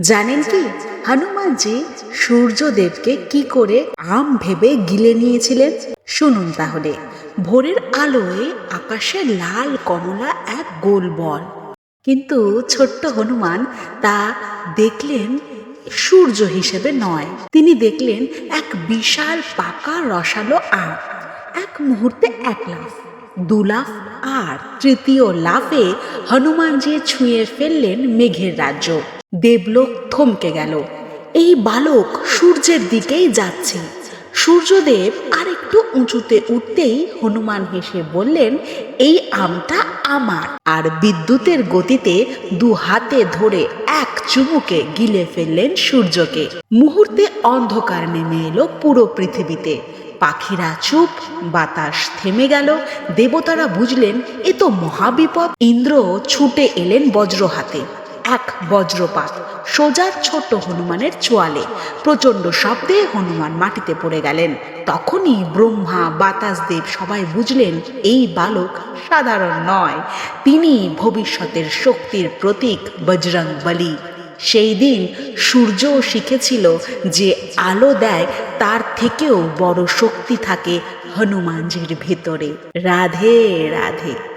জানেন কি? হনুমানজি সূর্যদেবকে কি করে আম ভেবে গিলে নিয়েছিলেন? শুনুন তাহলে। ভোরের আলোয় আকাশে লাল কমলা এক গোল বল। কিন্তু ছোট্ট হনুমান তা দেখলেন সূর্য হিসেবে নয়। তিনি দেখলেন এক বিশাল পাকা রসালো আম। এক মুহূর্তে এক লাফ, দু লাফ আর তৃতীয় লাফে হনুমানজি ছুঁয়ে ফেললেন মেঘের রাজ্য। দেবলোক থমকে গেল। এই বালক সূর্যের দিকেই যাচ্ছে। সূর্যদেব আর একটু উঁচুতে উঠতেই হনুমান হেসে বললেন, এই আমটা আমার। আর বিদ্যুতের গতিতে দু হাতে ধরে এক চুমুকে গিলে ফেললেন সূর্যকে। মুহূর্তে অন্ধকার নেমে এলো পুরো পৃথিবীতে। পাখিরা চুপ, বাতাস থেমে গেল। দেবতারা বুঝলেন, এ তো মহাবিপদ। ইন্দ্র ছুটে এলেন বজ্র হাতে এক বজ্রপাত। সোজা ছোট্ট হনুমানের চোয়ালে। প্রচণ্ড শব্দে হনুমান মাটিতে পড়ে গেলেন। তখনই ব্রহ্মা বাতাসদেব সবাই বুঝলেন, এই বালক সাধারণ নয়। তিনি ভবিষ্যতের শক্তির প্রতীক বজরং বলি। সেই দিন সূর্যও শিখেছিল যে আলো দেয়, তার থেকেও বড় শক্তি থাকে হনুমানজির ভেতরে। রাধে রাধে।